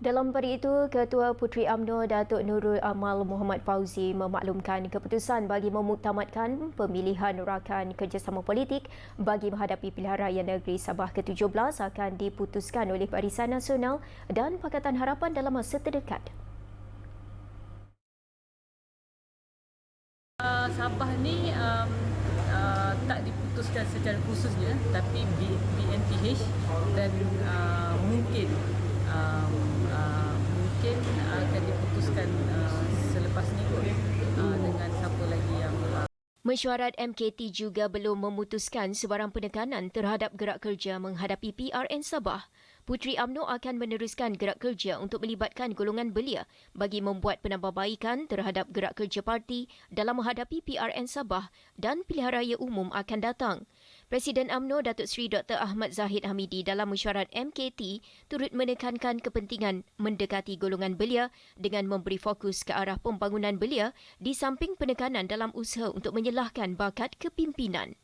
Dalam pada itu, Ketua Puteri UMNO Datuk Nurul Amal Muhammad Fauzi memaklumkan keputusan bagi memuktamadkan pemilihan rakan kerjasama politik bagi menghadapi pilihan raya negeri Sabah ke-17 akan diputuskan oleh Barisan Nasional dan Pakatan Harapan dalam masa terdekat. Uh, Sabah ni um, uh, tak diputuskan secara khususnya tapi BNPH dan uh, mungkin um, uh, mungkin akan diputuskan uh, selepas ni kot uh, dengan siapa lagi yang uh, Mesyuarat MKT juga belum memutuskan sebarang penekanan terhadap gerak kerja menghadapi PRN Sabah. Puteri AMNO akan meneruskan gerak kerja untuk melibatkan golongan belia bagi membuat penambahbaikan terhadap gerak kerja parti dalam menghadapi PRN Sabah dan pilihan raya umum akan datang. Presiden AMNO Datuk Seri Dr. Ahmad Zahid Hamidi dalam mesyuarat MKT turut menekankan kepentingan mendekati golongan belia dengan memberi fokus ke arah pembangunan belia di samping penekanan dalam usaha untuk menyelahkan bakat kepimpinan.